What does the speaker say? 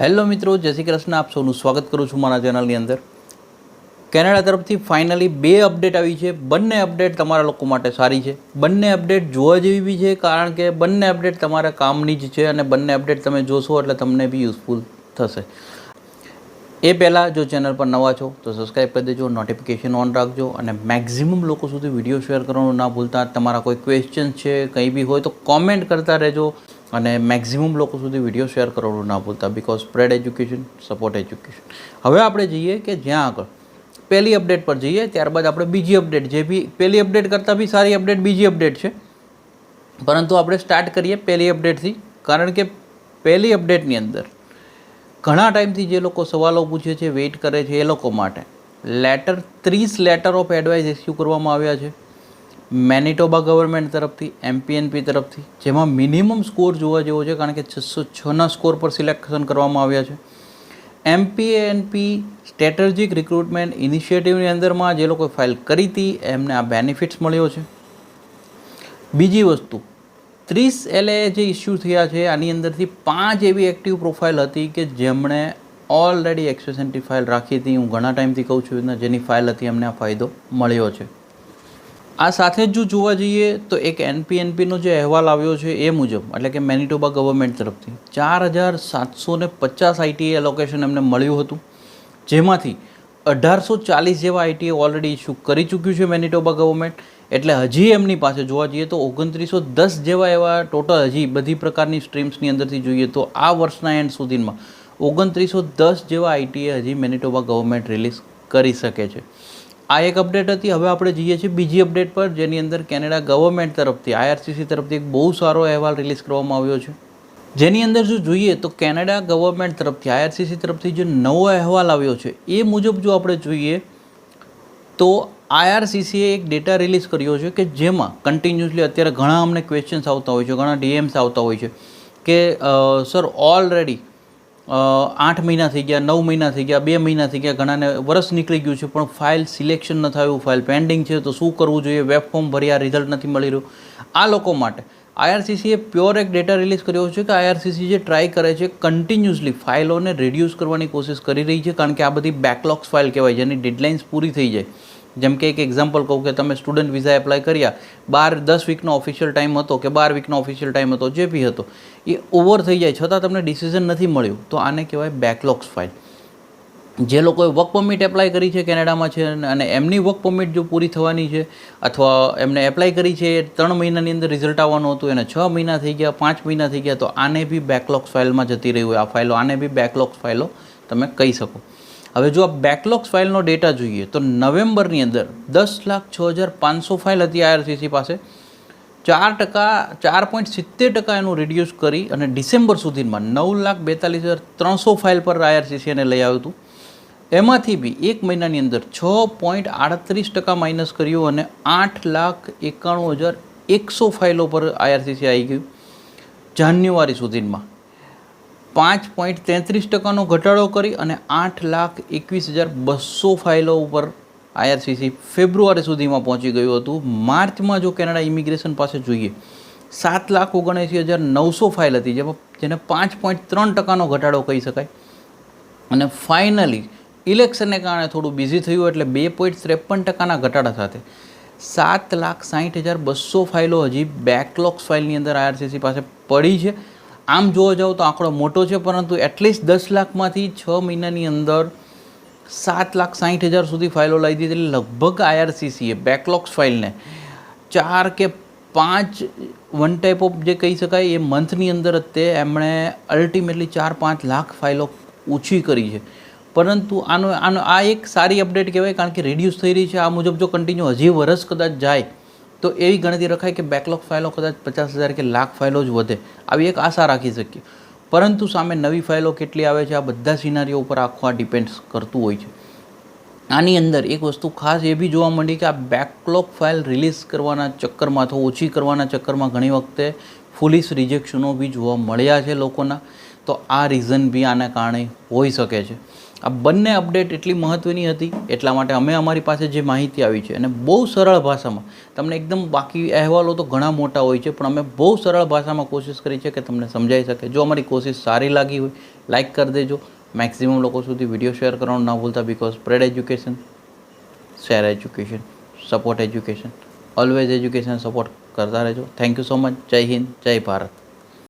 Hello મિત્રો, જય શ્રી કૃષ્ણ. આપ સૌનું સ્વાગત કરું છું મારા ચેનલની અંદર. કેનેડા તરફથી ફાઇનલી બે અપડેટ આવી છે. બંને અપડેટ તમારા લોકો માટે સારી છે. બંને અપડેટ જોવા જેવી બી છે, કારણ કે બંને અપડેટ તમારા કામની જ છે અને બંને અપડેટ તમે જોશો એટલે તમને બી યુઝફુલ થશે. એ પહેલાં જો ચેનલ પર નવા છો, તો સબસ્ક્રાઈબ કરી દેજો નોટિફિકેશન ઓન રાખજો અને મેક્ઝિમમ લોકો સુધી વીડિયો શેર કરવાનું ના ભૂલતા. તમારા કોઈ ક્વેશ્ચન છે, કંઈ બી હોય તો કોમેન્ટ કરતા રહેજો. અને મેક્ઝિમમ લોકો સુધી વીડિયો શેર કરવાનું ના ભૂલતા because spread education support education હવે આપણે જઈએ કે જ્યાં આગળ. પહેલી અપડેટ પર જઈએ, ત્યારબાદ આપણે બીજી અપડેટ જે બી પહેલી અપડેટ કરતાં બી સારી અપડેટ બીજી અપડેટ છે. પરંતુ આપણે સ્ટાર્ટ કરીએ પહેલી અપડેટથી કારણ કે પહેલી અપડેટની અંદર ઘણા ટાઈમથી જે લોકો સવાલો પૂછે છે વેઇટ કરે છે એ લોકો માટે. લેટર ત્રીસ લેટર ઓફ એડવાઇસ ઇસ્યુ કરવામાં આવ્યા છે. મેનિટોબા ગવર્મેન્ટ તરફથી, એમપીએનપી તરફથી, જેમાં મિનિમમ સ્કોર જોવા જેવો છે, કારણ કે છસો છના સ્કોર પર સિલેક્શન કરવામાં આવ્યા છે. એમપીએનપી સ્ટ્રેટેજિક રિક્રુટમેન્ટ ઇનિશિયેટિવની અંદરમાં જે લોકોએ ફાઇલ કરી હતી, એમને આ બેનિફિટ્સ મળ્યો છે. બીજી વસ્તુ, ત્રીસ એલએ જે ઇસ્યુ થયા છે, આની અંદરથી પાંચ એવી એક્ટિવ પ્રોફાઇલ હતી કે જેમણે ઓલરેડી એક્સેસેન્ટી ફાઇલ રાખી હતી. હું ઘણા ટાઈમથી કહું છું, જેની ફાઇલ હતી એમને આ ફાયદો મળ્યો છે. આ સાથે જ જો જોવા જઈએ તો એક એનપીએનપીનો જે અહેવાલ આવ્યો છે એ મુજબ, એટલે કે મેનિટોબા ગવર્મેન્ટ તરફથી, ચાર હજાર સાતસો ને પચાસ આઈટીએ લોકેશન એમને મળ્યું હતું, જેમાંથી અઢારસો ચાલીસ જેવા આઈટીએ ઓલરેડી ઇસ્યુ કરી ચૂક્યું છે મેનિટોબા ગવર્મેન્ટ, એટલે હજી એમની પાસે જોવા જઈએ તો ઓગણત્રીસો દસ જેવા એવા ટોટલ હજી બધી પ્રકારની સ્ટ્રીમ્સની અંદરથી જોઈએ તો આ વર્ષના એન્ડ સુધીમાં ઓગણત્રીસો દસ જેવા આઈટીએ હજી મેનિટોબા ગવર્મેન્ટ રિલીઝ કરી શકે છે. આ એક અપડેટ હતી. હવે આપણે જઈએ છીએ બીજી અપડેટ પર, જેની અંદર કેનેડા ગવર્મેન્ટ તરફથી આઈઆરસીસી તરફથી એક બહુ સારો અહેવાલ રિલીઝ કરવામાં આવ્યો છે. જેની અંદર જો જોઈએ તો કેનેડા ગવર્મેન્ટ તરફથી આઈઆરસીસી તરફથી જે નવો અહેવાલ આવ્યો છે, એ મુજબ જો આપણે જોઈએ તો આઈઆરસીસીએ એક ડેટા રિલીઝ કર્યો છે કે જેમાં કન્ટિન્યુઅસલી અત્યારે ઘણા અમને ક્વેશ્ચન્સ આવતા હોય છે, ઘણા ડીએમ્સ આવતા હોય છે કે સર ઓલરેડી આઠ મહિના થઈ ગયા, નવ મહિના થઈ ગયા, બે મહિના થઈ ગયા, ઘણાને વરસ નીકળી ગયું છે, પણ ફાઇલ સિલેક્શન ન થયું, ફાઇલ પેન્ડિંગ છે, તો શું કરવું જોઈએ? વેબ ફોર્મ ભર્યા રિઝલ્ટ નથી મળી રહ્યું. આ લોકો માટે આઈઆરસીસીએ પ્યોર એક ડેટા રિલીઝ કર્યો છે કે આઈઆરસીસી જે ટ્રાય કરે છે કન્ટિન્યુઅસલી ફાઇલોને રિડ્યુસ કરવાની કોશિશ કરી રહી છે, કારણ કે આ બધી બેકલોગ્સ ફાઇલ કહેવાય જેની ડેડલાઇન્સ પૂરી થઈ જાય. જેમ કે એક એક્ઝામ્પલ કહું કે તમે સ્ટુડન્ટ વિઝા એપ્લાય કર્યા, બાર, દસ વીકનો ઓફિશિયલ ટાઈમ હતો કે બાર વીકનો ઓફિશિયલ ટાઈમ હતો, જે બી હતો, એ ઓવર થઈ જાય. છતાં તમને ડિસિઝન નથી મળ્યું, તો આને કહેવાય બેકલોગ્સ ફાઇલ જે લોકોએ વર્ક પરમિટ એપ્લાય કરી છે કેનેડામાં છે અને એમની વર્ક પરમિટ જો પૂરી થવાની છે, અથવા એમને એપ્લાય કરી છે એ ત્રણ મહિનાની અંદર રિઝલ્ટ આવવાનું હતું, એને છ મહિના થઈ ગયા, પાંચ મહિના થઈ ગયા, તો આને બી બેકલોગ્સ ફાઇલમાં જતી રહી હોય. આ ફાઇલો આને બી બેકલોગ્સ ફાઇલો તમે કહી શકો. હવે જો આ બેકલોગ્સ ફાઇલનો ડેટા જોઈએ, તો નવેમ્બરની અંદર દસ લાખ છ હજાર પાંચસો ફાઇલ હતી આઈઆરસીસી પાસે. ચાર ટકા, ચાર પોઈન્ટ સિત્તેર ટકા એનું રિડ્યુસ કરી અને ડિસેમ્બર સુધીમાં નવ લાખ બેતાલીસ હજાર ત્રણસો ફાઇલ પર આઈઆરસીસી એને લઈ આવ્યું હતું. એમાંથી બી એક મહિનાની અંદર છ પોઈન્ટ આડત્રીસ ટકા માઇનસ કર્યું અને આઠ લાખ એકાણું હજાર એકસો ફાઇલો પર આઈઆરસીસી આવી ગયું. જાન્યુઆરી સુધીમાં પાંચ પોઈન્ટ તેત્રીસ ટકાનો ઘટાડો કરી અને આઠ લાખ એકવીસ હજાર બસો ફાઇલો ઉપર આઈઆરસીસી ફેબ્રુઆરી સુધીમાં પહોંચી ગયું હતું. માર્ચમાં જો કેનેડા ઇમિગ્રેશન પાસે જોઈએ, સાત લાખ ઓગણએંસી હજાર નવસો ફાઇલ હતી, જેમાં જેને પાંચ પોઈન્ટ ત્રણ ટકાનો ઘટાડો કહી શકાય. અને ફાઇનલી, ઇલેક્શનને કારણે થોડું બિઝી થયું એટલે બે પોઈન્ટ ત્રેપન ટકાના ઘટાડા સાથે. સાત લાખ સાઠ હજાર બસો ફાઇલો હજી બેકલોગ્સ ફાઇલની અંદર આઈઆરસીસી પાસે પડી છે. આમ જોવા જાવ તો આંકડો મોટો છે, પરંતુ એટલીસ્ટ દસ લાખમાંથી છ મહિનાની અંદર સાત લાખ સાઠ હજાર સુધી ફાઇલો લાવી દીધી એટલે લગભગ આઈઆરસીસીએ બેકલોગ્સ ફાઇલને. ચાર કે પાંચ વન ટાઈપ ઓફ જે કહી શકાય એ મંથની અંદર જ તે એમણે અલ્ટિમેટલી ચાર પાંચ લાખ ફાઇલો ઓછી કરી છે. પરંતુ આનો આનો, આ એક સારી અપડેટ કહેવાય કારણ કે રિડ્યુસ થઈ રહી છે. આ મુજબ જો કન્ટિન્યુ હજી વરસ કદાચ જાય તો એવી ગણતરી રખાય કે બેકલોગ ફાઇલો કદાચ પચાસ હજાર કે લાખ ફાઇલો જ વધે. આવી એક આશા રાખી શકીએ. પરંતુ સામે નવી ફાઇલો કેટલી આવે છે, આ બધા સિનારીઓ ઉપર આખું આ ડિપેન્ડ્સ કરતું હોય છે. આની અંદર એક વસ્તુ ખાસ એ બી જોવા મળી કે આ બેકલોગ ફાઇલ રિલીઝ કરવાના ચક્કરમાં અથવા ઓછી કરવાના ચક્કરમાં ઘણી વખતે ફુલિસ રિજેક્શનો બી જોવા મળ્યા છે લોકોના. તો આ રીઝન બી આના કારણે હોઈ શકે છે. આ બંને અપડેટ એટલી મહત્ત્વની હતી, એટલા માટે અમે અમારી પાસે જે માહિતી આવી છે અને બહુ સરળ ભાષામાં, તમને એકદમ બાકી અહેવાલો તો ઘણા મોટા હોય છે, પણ અમે બહુ સરળ ભાષામાં કોશિશ કરી છે કે તમને સમજાઈ શકે. જો અમારી કોશિશ સારી લાગી હોય લાઇક કરી દેજો. મેક્સિમમ લોકો સુધી વીડિયો શેર કરવાનું ના ભૂલતા because spread education share education support education always education support કરતા રહેજો. થેન્ક યુ સો મચ જય હિન્દ જય ભારત